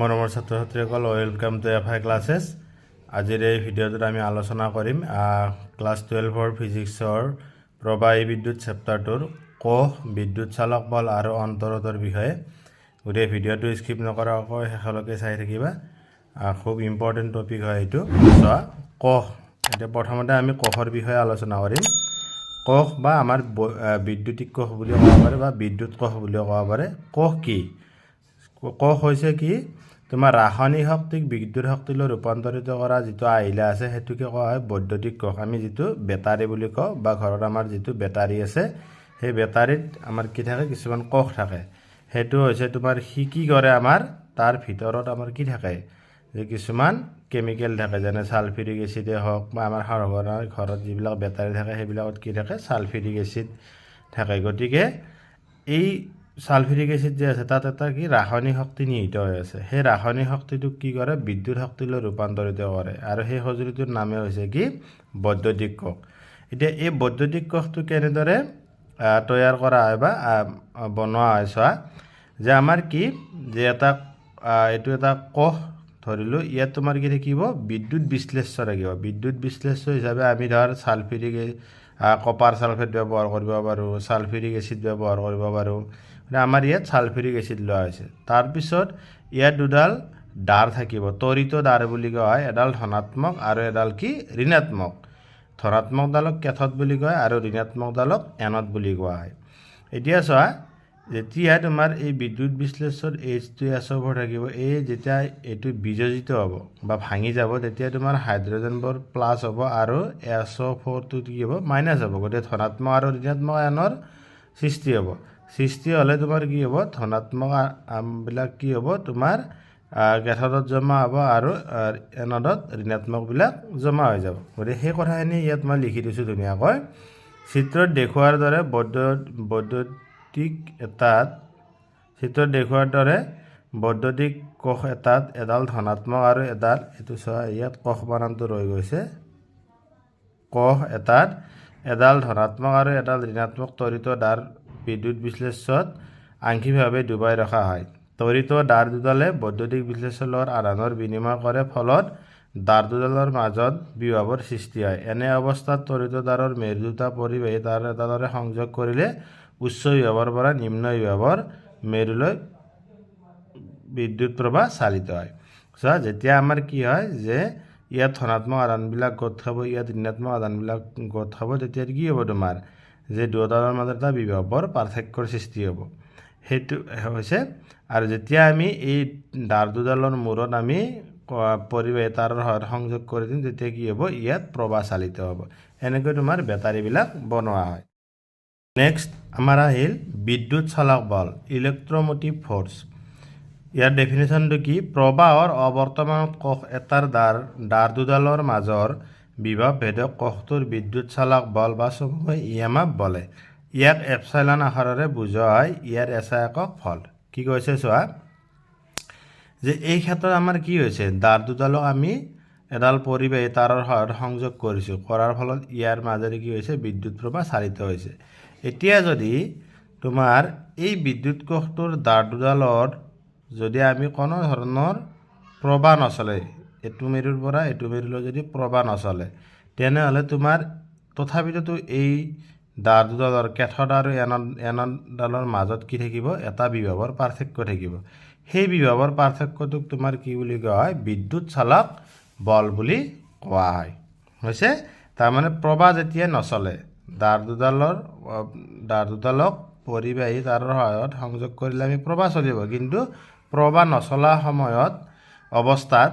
মৰমৰ ছাত্ৰ ছাত্ৰীসকল welcome to F I classes আজিৰ এই ভিডিঅ'টোত আমি আলোচনা কৰিম ক্লাছ টুৱেলভৰ ফিজিক্সৰ প্ৰবাহী বিদ্যুৎ চেপ্টাৰটোৰ কোষ বিদ্যুৎ চালক বল আৰু অন্তৰোধৰ বিষয়ে। গোটেই ভিডিঅ'টো স্কিপ নকৰাকৈ শেষলৈকে চাই থাকিবা। খুব ইম্পৰ্টেণ্ট টপিক হয় এইটো। চোৱা কোষ এতিয়া প্ৰথমতে আমি কোষৰ বিষয়ে আলোচনা কৰিম। কোষ বা আমাৰ বিদ্যুতিক কোষ বুলিও ক'ব পাৰে বা বিদ্যুৎ কোষ বুলিও ক'ব পাৰে। কোষ কি? কোষ হৈছে কি? তোমাৰ ৰাসায়নিক শক্তিক বিদ্যুৎ শক্তিলৈ ৰূপান্তৰিত কৰা যিটো আহিলা আছে সেইটোকে কোৱা হয় বৈদ্যুতিক কোষ আমি যিটো বেটাৰী বুলি কওঁ বা ঘৰত আমাৰ যিটো বেটাৰী আছে সেই বেটাৰীত আমাৰ কি থাকে কিছুমান কোষ থাকে। সেইটো হৈছে তোমাৰ সি কি কৰে আমাৰ তাৰ ভিতৰত আমাৰ কি থাকে যে কিছুমান কেমিকেল থাকে যেনে ছালফিউৰিক এচিডে হওক বা আমাৰ সাধাৰণ ঘৰত যিবিলাক বেটাৰী থাকে সেইবিলাকত কি থাকে ছালফিউৰিক এচিড থাকে। গতিকে এই ছালফিউৰিক এচিড যে আছে তাত এটা কি ৰাসায়নিক শক্তি নিহিত হৈ আছে। সেই ৰাসায়নিক শক্তিটোক কি কৰে? বিদ্যুৎ শক্তিলৈ ৰূপান্তৰিত কৰে। আৰু সেই সঁজুলিটোৰ নামে হৈছে কি? বৈদ্যুতিক কোষ এতিয়া এই বৈদ্যুতিক কোষটো কেনেদৰে তৈয়াৰ কৰা হয় বা বনোৱা হয় চোৱা যে আমাৰ কি যে এটা এইটো এটা কোষ ধৰিলোঁ ইয়াত তোমাৰ কি থাকিব? বিদ্যুৎ বিশ্লেষ্য থাকিব। বিদ্যুৎ বিশ্লেষ্য হিচাপে আমি ধৰ ছালফিউৰিক কপাৰ ছালফেট ব্যৱহাৰ কৰিব পাৰোঁ ছালফিউৰিক এচিড ব্যৱহাৰ কৰিব পাৰোঁ। আমাৰ ইয়াত ছালফিউৰিক এচিড লোৱা হৈছে। তাৰপিছত ইয়াত দুডাল দাৰ থাকিব, তৰিত দাৰ বুলি কোৱা হয়, এডাল ধনাত্মক আৰু এডাল কি? ঋণাত্মক। ধনাত্মকডালক কেথত বুলি কয় আৰু ঋণাত্মকডালক এনত বুলি কোৱা হয়। এতিয়া চোৱা, যেতিয়া তোমাৰ এই বিদ্যুৎ বিশ্লেষৰ এইচটো ওপৰত থাকিব, এই যেতিয়া এইটো বিযোজিত হ'ব বা ভাঙি যাব, তেতিয়া তোমাৰ হাইড্ৰজেনবোৰ প্লাছ হ'ব আৰু এছ অ' ফ'ৰটো কি হ'ব? মাইনাছ হ'ব। গতিকে ধনাত্মক আৰু ঋণাত্মক আয়নৰ সৃষ্টি হ'ব। সৃষ্টি হ'লে তোমাৰ কি হ'ব? ধনাত্মক আমবিলাক কি হ'ব? তোমাৰ কেথডত জমা হ'ব আৰু এনডত ঋণাত্মকবিলাক জমা হৈ যাব। গতিকে সেই কথাখিনি ইয়াত মই লিখি দিছোঁ ধুনীয়াকৈ। চিত্ৰত দেখুওৱাৰ দৰে বৈদ্যুত বৈদ্যুতিক এটাত চিত্ৰত দেখুওৱাৰ দৰে বৈদ্যুতিক কোষ এটাত এডাল ধনাত্মক আৰু এডাল এইটো চোৱা ইয়াত কোষ বানানটো ৰৈ গৈছে। কোষ এটাত এডাল ধনাত্মক আৰু এডাল ঋণাত্মক তৰিত দাৰ বিদ্যুৎ বিশ্লেষত আংশিকভাৱে ডুবাই ৰখা হয়। তৰিত দাৰ দুডালে বৈদ্যুতিক বিশ্লেষণৰ আধানৰ বিনিময় কৰে, ফলত দাৰ দুডালৰ মাজত বিভাৱৰ সৃষ্টি হয়। এনে অৱস্থাত তৰিত দাৰৰ মেৰু দুটা পৰিবাহী দাৰ এডালৰে সংযোগ কৰিলে উচ্চ বিভাৱৰ পৰা নিম্ন বিভাৱৰ মেৰুলৈ বিদ্যুৎ প্ৰবাহ চালিত হয়। চোৱা, যেতিয়া আমাৰ কি হয় যে ইয়াত ধনাত্মক আধানবিলাক গোট খাব, ইয়াত ঋণাত্মক আধানবিলাক গোট খাব, তেতিয়া কি হ'ব তোমাৰ? যে দুয়োটাৰ মাজত এটা বিভৱৰ পাৰ্থক্যৰ সৃষ্টি হ'ব। সেইটো হৈছে, আৰু যেতিয়া আমি এই দাৰ দুডালৰ মূৰত আমি পৰিবাহী তাৰৰ সহায়ত সংযোগ কৰি দিম, তেতিয়া কি হ'ব? ইয়াত প্ৰবাহ চালিত হ'ব। এনেকৈ তোমাৰ বেটাৰীবিলাক বনোৱা হয়। নেক্সট আমাৰ আহিল বিদ্যুৎ চালক বল ইলেক্ট্ৰমোটিভ ফ'ৰ্চ ইয়াৰ ডেফিনেশ্যনটো কি? প্ৰবাহৰ অৱৰ্তমানত কোষ এটাৰ দ্বাৰ দাৰ দুডালৰ মাজৰ বিভৱ ভেদক কোষটোৰ বিদ্যুৎ চালক বল বা চমুকৈ ই এম এফ বলে। ইয়াক এপচাইলন আকাৰেৰে বুজোৱা হয় ইয়াৰ এছা একক ফল। কি কৈছে চোৱা? যে এই ক্ষেত্ৰত আমাৰ কি হৈছে? দাৰ দুডালক আমি এডাল পৰিবাহী তাৰৰ সহায়ত সংযোগ কৰিছোঁ। কৰাৰ ফলত ইয়াৰ মাজেৰে কি হৈছে? বিদ্যুৎ প্ৰবাহ চালিত হৈছে। এতিয়া যদি তোমাৰ এই বিদ্যুৎ কোষটোৰ দাৰ দুডালৰ যদি আমি কোনো ধৰণৰ প্ৰবাহ নচলে এইটো মেৰুৰ পৰা এইটো মেৰুলৈ যদি প্ৰবাহ নচলে তেনেহ'লে তোমাৰ তথাপিতো এই দাৰ দুডালৰ কেথড আৰু এনড এনডালৰ মাজত কি থাকিব? এটা বিভাৱৰ পাৰ্থক্য থাকিব। সেই বিভাৱৰ পাৰ্থক্যটোক তোমাৰ কি বুলি কোৱা হয়? বিদ্যুৎ চালক বল বুলি কোৱা হয়। হৈছে? তাৰমানে প্ৰবাহ যেতিয়া নচলে দাৰ দুডালৰ দাৰ দুডালক পৰিবাহী তাৰৰ সহায়ত সংযোগ কৰিলে আমি প্ৰবাহ চলিব। কিন্তু প্ৰবাহ নচলা সময়ত অৱস্থাত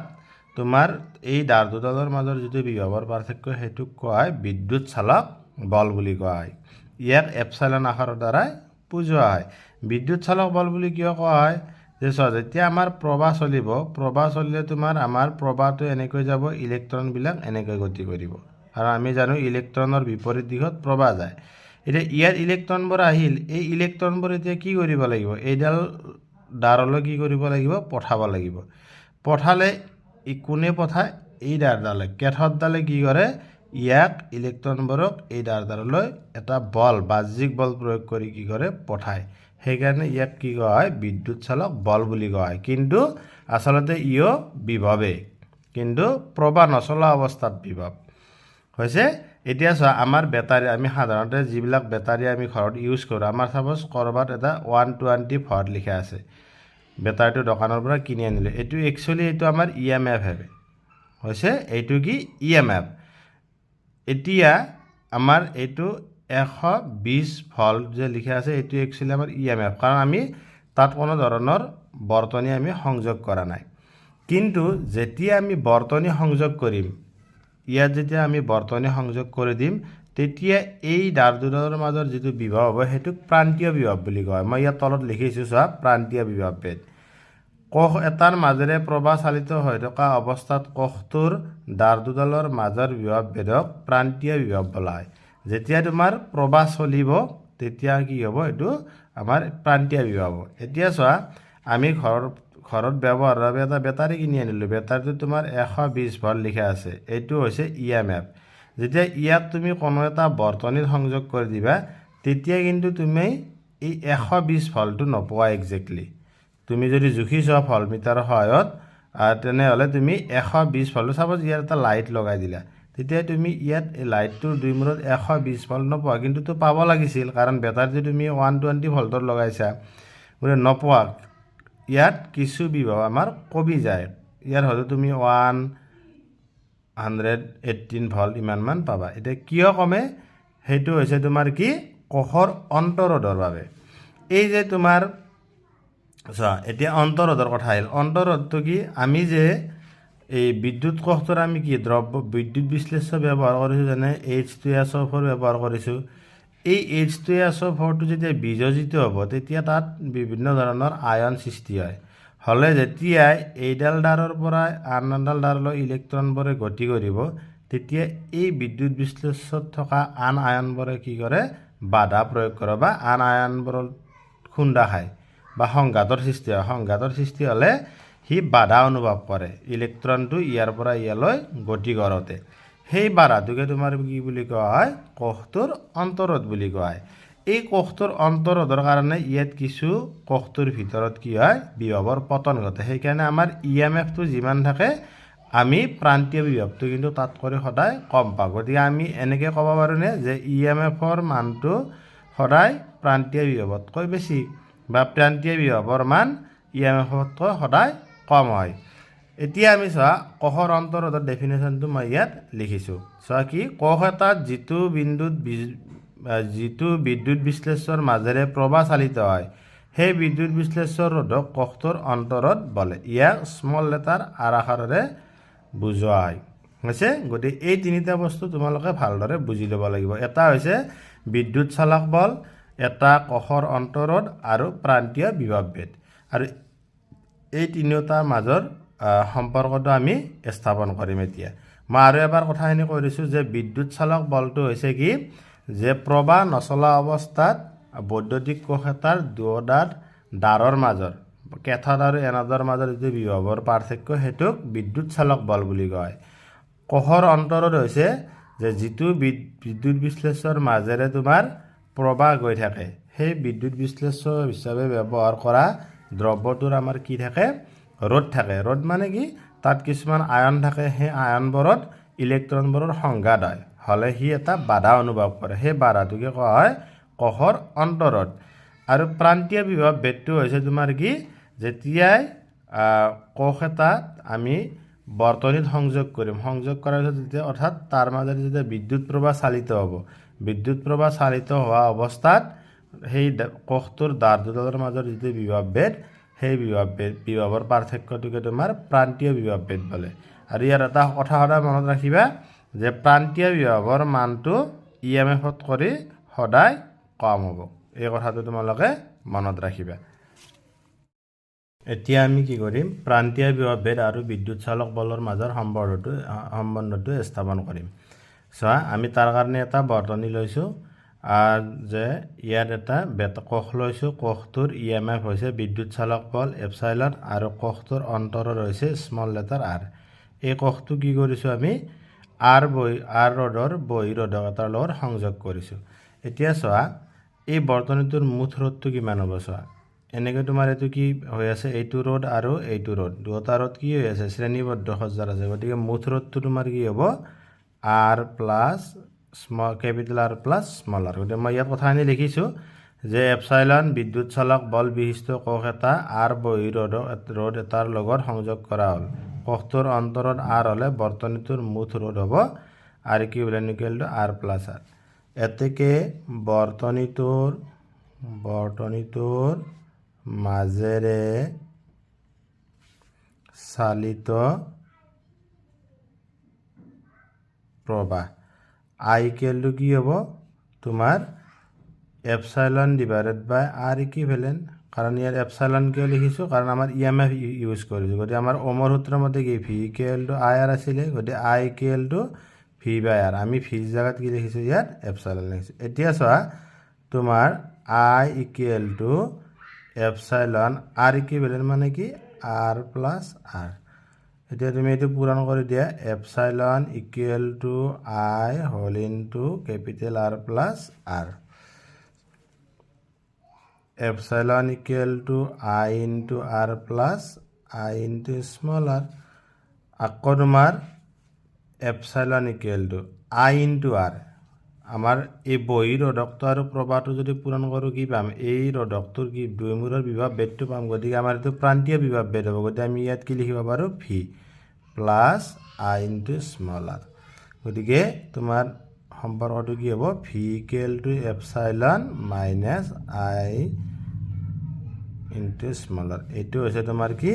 তোমাৰ এই দাৰ দুডালৰ মাজৰ যিটো বিভাৱৰ পাৰ্থক্য সেইটোক কোৱা হয় বিদ্যুৎ চালক বল বুলি কোৱা হয় ইয়াক এপচাইলন আকাৰৰ দ্বাৰাই বুজোৱা হয়। বিদ্যুৎ চালক বল বুলি কিয় কোৱা হয় যে চোৱা যেতিয়া আমাৰ প্ৰবাহ চলিব প্ৰবাহ চলিলে তোমাৰ আমাৰ প্ৰবাহটো এনেকৈ যাব ইলেক্ট্ৰনবিলাক এনেকৈ গতি কৰিব। আৰু আমি জানো ইলেক্ট্ৰনৰ বিপৰীত দিশত প্ৰবাহ যায়। এতিয়া ইয়াত ইলেক্ট্ৰনবোৰ আহিল এই ইলেক্ট্ৰনবোৰ এতিয়া কি কৰিব লাগিব? এইডাল দাৰলৈ কি কৰিব লাগিব? পঠাব লাগিব। পঠালে ই কোনে পঠায় এই দাৰডালে কেথডডালে কি কৰে? ইয়াক ইলেক্ট্ৰনবোৰক এই দাৰডাললৈ এটা বল, বাহ্যিক বল প্ৰয়োগ কৰি কি কৰে? পঠায়। সেইকাৰণে ইয়াক কি কোৱা হয়? বিদ্যুৎ চালক বল বুলি কোৱা হয়। কিন্তু আচলতে ইও বিভৱে কিন্তু প্ৰবাহ নচলা অৱস্থাত বিভৱ। হৈছে, এতিয়া চোৱা, আমাৰ বেটাৰী, আমি সাধাৰণতে যিবিলাক বেটাৰী আমি ঘৰত ইউজ কৰোঁ, আমাৰ চাপ'জ ক'ৰবাত এটা ওৱান টুৱেণ্টি ভট লিখা আছে। বেটাৰীটো দোকানৰ পৰা কিনি আনিলোঁ। এইটো একচুৱেলি এইটো আমাৰ ই এম এফ হে। হৈছে এইটো কি ই এম এফ এতিয়া আমাৰ এইটো এশ বিছ ভল্ট যে লিখা আছে, এইটো একচুৱেলি আমাৰ ই এম এফ কাৰণ আমি তাত কোনো ধৰণৰ বৰ্তনী আমি সংযোগ কৰা নাই। কিন্তু যেতিয়া আমি বৰ্তনী সংযোগ কৰিম, ইয়াত যেতিয়া আমি বৰ্তনী সংযোগ কৰি দিম তেতিয়া এই ডাৰ দুডালৰ মাজৰ যিটো বিভৱ হ'ব, সেইটোক প্ৰান্তীয় বিভৱ বুলি কয়। মই ইয়াত তলত লিখিছোঁ চোৱা, প্ৰান্তীয় ভেদ। কোষ এটাৰ মাজেৰে প্ৰবাহ চালিত হৈ থকা অৱস্থাত কোষটোৰ ডাৰ দুডালৰ মাজৰ বিভৱ ভেদক প্ৰান্তীয় বিভৱ বোলা হয়। যেতিয়া তোমাৰ প্ৰবাহ চলিব, তেতিয়া কি হ'ব? এইটো আমাৰ প্ৰান্তীয় বিভৱ হ'ব। এতিয়া চোৱা, আমি ঘৰৰ, ঘৰত ব্যৱহাৰৰ বাবে এটা বেটাৰী কিনি আনিলোঁ। বেটাৰীটো তোমাৰ এশ বিছ ভল্ট লিখা আছে। এইটো হৈছে ই এম এফ যেতিয়া ইয়াক তুমি কোনো এটা বৰ্তনীত সংযোগ কৰি দিবা তেতিয়া কিন্তু তুমি এই এশ বিছ ভল্টটো নোপোৱা একজেক্টলি তুমি যদি জুখি চোৱা ভল্ট মিটাৰৰ সহায়ত তেনেহ'লে তুমি এশ বিছ ভল্ট চাপ'জ ইয়াত এটা লাইট লগাই দিলা তেতিয়া তুমি ইয়াত লাইটটোৰ দুই মূৰত এশ বিছ ভল্ট নোপোৱা কিন্তু তো পাব লাগিছিল কাৰণ বেটাৰীটো তুমি ওৱান টুৱেণ্টি ভল্টৰ লগাইছা। গতিকে নোপোৱা ইয়াত কিছু বিভৱ আমাৰ কমি যায়। ইয়াত হয়তো তুমি ওৱান হাণ্ড্ৰেড এইটিন ভল্ট ইমানমান পাবা। এতিয়া কিয় কমে? সেইটো হৈছে তোমাৰ কি? কোষৰ অন্তৰোধৰ বাবে। এই যে তোমাৰ, চোৱা, এতিয়া অন্তৰোধৰ কথা আহিল। অন্তৰোধটো কি? আমি যে এই বিদ্যুৎ কোষটোৰ আমি কি? দ্ৰব্য, বিদ্যুৎ বিশ্লেষ্য ব্যৱহাৰ কৰিছোঁ, যেনে H two S O' four ব্যৱহাৰ কৰিছোঁ। এই এইচ টু এছ অ' ফ'ৰটো যেতিয়া বিজজিত হ'ব, তেতিয়া তাত বিভিন্ন ধৰণৰ আয়ন সৃষ্টি হয়। হ'লে যেতিয়াই এইডাল ডাৰৰ পৰা আন এডাল ডাৰলৈ ইলেক্ট্ৰনবোৰে গতি কৰিব তেতিয়া এই বিদ্যুৎ বিশ্লেষত থকা আন আয়নবোৰে কি কৰে? বাধা প্ৰয়োগ কৰে বা আন আয়নবোৰৰ খুন্দা খায় বা সংঘাতৰ সৃষ্টি হয়। সংঘাতৰ সৃষ্টি হ'লে সি বাধা অনুভৱ কৰে। ইলেক্ট্ৰনটো ইয়াৰ পৰা ইয়ালৈ গতি কৰোঁতে। সেই বাধাটোকে তোমাৰ কি বুলি কোৱা হয়? কোষটোৰ অন্তৰোধ বুলি কোৱা হয়। এই কোষটোৰ অন্তৰোধৰ কাৰণে ইয়াত কিছু কোষটোৰ ভিতৰত কি হয়? বিভৱৰ পতন ঘটে। সেইকাৰণে আমাৰ ই এম এফটো যিমান থাকে, আমি প্ৰান্তীয় বিভৱটো কিন্তু তাত কৰি সদায় কম পাওঁ। গতিকে আমি এনেকৈ ক'ব পাৰোঁনে যে ই এম এফৰ মানটো সদায় প্ৰান্তীয় বিভৱতকৈ বেছি বা প্ৰান্তীয় বিভৱৰ মান ই এম এফতকৈ সদায় কম হয়? এতিয়া আমি চোৱা কোষৰ অন্তৰোধৰ ডেফিনেশ্যনটো মই ইয়াত লিখিছোঁ। চোৱা কি কোষ এটাত যিটো বিন্দুত যিটো বিদ্যুৎ বিশ্লেষৰ মাজেৰে প্ৰবাহ চালিত হয় সেই বিদ্যুৎ বিশ্লেষৰ ৰোধক কোষটোৰ অন্তৰত বলে। ইয়াক স্মল লেটাৰ আৰ আকাৰেৰে বুজোৱা হয় হৈছে? গতিকে এই তিনিটা বস্তু তোমালোকে ভালদৰে বুজি ল'ব লাগিব। এটা হৈছে বিদ্যুৎ চালক বল এটা কোষৰ অন্তৰোধ আৰু প্ৰান্তীয় বিভৱভেদ আৰু এই তিনিওটাৰ মাজৰ সম্পৰ্কটো আমি স্থাপন কৰিম এতিয়া। মই আৰু এবাৰ কথাখিনি কৈ দিছোঁ যে বিদ্যুৎ চালক বলটো হৈছে কি? যে প্ৰবাহ নচলা অৱস্থাত বৈদ্যুতিক কোষ এটাৰ দুয়োদাত দাৰৰ মাজৰ কেথড আৰু এনডৰ মাজৰ যিটো বিভৱৰ পাৰ্থক্য, সেইটোক বিদ্যুৎ চালক বল বুলি কয়। কোষৰ অন্তৰত হৈছে যে যিটো বিদ- বিদ্যুৎ বিশ্লেষৰ মাজেৰে তোমাৰ প্ৰবাহ গৈ থাকে, সেই বিদ্যুৎ বিশ্লেষ্য হিচাপে ব্যৱহাৰ কৰা দ্ৰব্যটোৰ আমাৰ কি থাকে? ৰ'দ থাকে। ৰ'দ মানে কি? তাত কিছুমান আয়ন থাকে। সেই আয়নবোৰত ইলেক্ট্ৰনবোৰৰ সংঘাত হয় হ'লে সি এটা বাধা অনুভৱ কৰে। সেই বাধাটোকে কোৱা হয় কোষৰ অন্তৰত। আৰু প্ৰান্তীয় বিভৱ ভেদটো হৈছে তোমাৰ কি যেতিয়াই কোষ এটাত আমি বৰ্তনীত সংযোগ কৰিম। সংযোগ কৰাৰ পিছত যেতিয়া অৰ্থাৎ তাৰ মাজেৰে যেতিয়া বিদ্যুৎ প্ৰবাহ চালিত হ'ব বিদ্যুৎ প্ৰবাহ চালিত হোৱা অৱস্থাত সেই কোষটোৰ দাঁৰ দুডালৰ মাজৰ যিটো বিভৱ ভেদ সেই বিভৱ ভেদ বিভৱৰ পাৰ্থক্যটোকে তোমাৰ প্ৰান্তীয় বিভৱ ভেদ বোলে। আৰু ইয়াৰ এটা কথা সদায় মনত ৰাখিবা যে প্ৰান্তীয় বিভৱৰ মানটো ই এম এফত কৰি সদায় কম হ'ব। এই কথাটো তোমালোকে মনত ৰাখিবা। এতিয়া আমি কি কৰিম? প্ৰান্তীয় বিভৱভেদ আৰু বিদ্যুৎ চালক বলৰ মাজৰ সম্বন্ধটো সম্বন্ধটো স্থাপন কৰিম। চোৱা আমি তাৰ কাৰণে এটা বৰ্তনী লৈছোঁ যে ইয়াত এটা বেত কোষ লৈছোঁ কোষটোৰ ই এম এফ হৈছে বিদ্যুৎ চালক বল এপচাইলন আৰু কোষটোৰ অন্তৰত হৈছে স্মল লেটাৰ আৰ। এই কোষটো কি কৰিছোঁ আমি? আৰ বহি আৰ ৰ'দৰ বহিৰোধক এটাৰ লগত সংযোগ কৰিছোঁ। এতিয়া চোৱা, এই বৰ্তনীটোৰ মুঠ ৰ'দটো কিমান হ'ব চোৱা? এনেকৈ তোমাৰ এইটো কি হৈ আছে? এইটো ৰ'দ আৰু এইটো ৰ'দ। দুয়োটা ৰ'দ কি হৈ আছে? শ্ৰেণীবদ্ধ সজ্জাত আছে। গতিকে মুঠ ৰ'দটো তোমাৰ কি হ'ব? R plus small, capital R plus small R গতিকে মই ইয়াত কথাখিনি লিখিছোঁ যে এপচাইলন বিদ্যুৎ চালক বল বিশিষ্ট কোষ এটা আৰ বহিৰৰোধক ৰ'দ এটাৰ লগত সংযোগ কৰা হ'ল। কোষটোৰ অন্তৰত আৰ হ'লে বৰ্তনীটোৰ মুঠ ৰ'দ হ'ব। আৰ ইকুইভেলেণ্ট আৰ প্লাছ আৰ এতেকে বৰ্তনীটোৰ বৰ্তনীটোৰ মাজেৰে চালিত প্ৰবাহ আই ইকুৱেলটো কি হ'ব? তোমাৰ epsilon divided by R equivalent কাৰণ ইয়াত এপচাইলন কিয় লিখিছোঁ? কাৰণ আমাৰ ই এম এফ ইউজ কৰিছোঁ। গতিকে আমাৰ ওমৰ সূত্ৰৰ মতে কি? V equal to I R আছিলে। গতিকে I equal to V by R আমি ভি জেগাত কি লিখিছোঁ? ইয়াত এপচাইলন লিখিছোঁ। এতিয়া চোৱা, তোমাৰ I equal to epsilon R equivalent মানে কি? আৰ প্লাছ আৰ এতিয়া তুমি এইটো পূৰণ কৰি দিয়া। Epsilon equal to I whole into capital R plus R epsilon equal to I into R plus, I into small R আকৌ তোমাৰ epsilon equal to I into R. আমাৰ এই বহী ৰোধকটো আৰু প্ৰবাহটো যদি পূৰণ কৰোঁ কি পাম? এই ৰোধকটোৰ কি দুইমূৰৰ বিভৱ বেদটো পাম? গতিকে আমাৰ এইটো প্ৰান্তীয় বিভৱ বেদ হ'ব। গতিকে আমি ইয়াত কি লিখিব পাৰোঁ? V plus I into small R গতিকে তোমাৰ সম্পৰ্কটো কি হ'ব? V equal to epsilon minus I into small R এইটো হৈছে তোমাৰ কি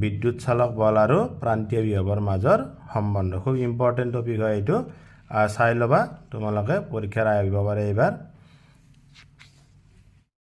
বিদ্যুৎ চালক বল আৰু প্ৰান্তীয় বিভৱৰ মাজৰ সম্বন্ধ খুব ইম্পৰ্টেণ্ট টপিক হয় এইটো চাই ল'বা তোমালোকে পৰীক্ষাৰ আহিব পাৰে এইবাৰ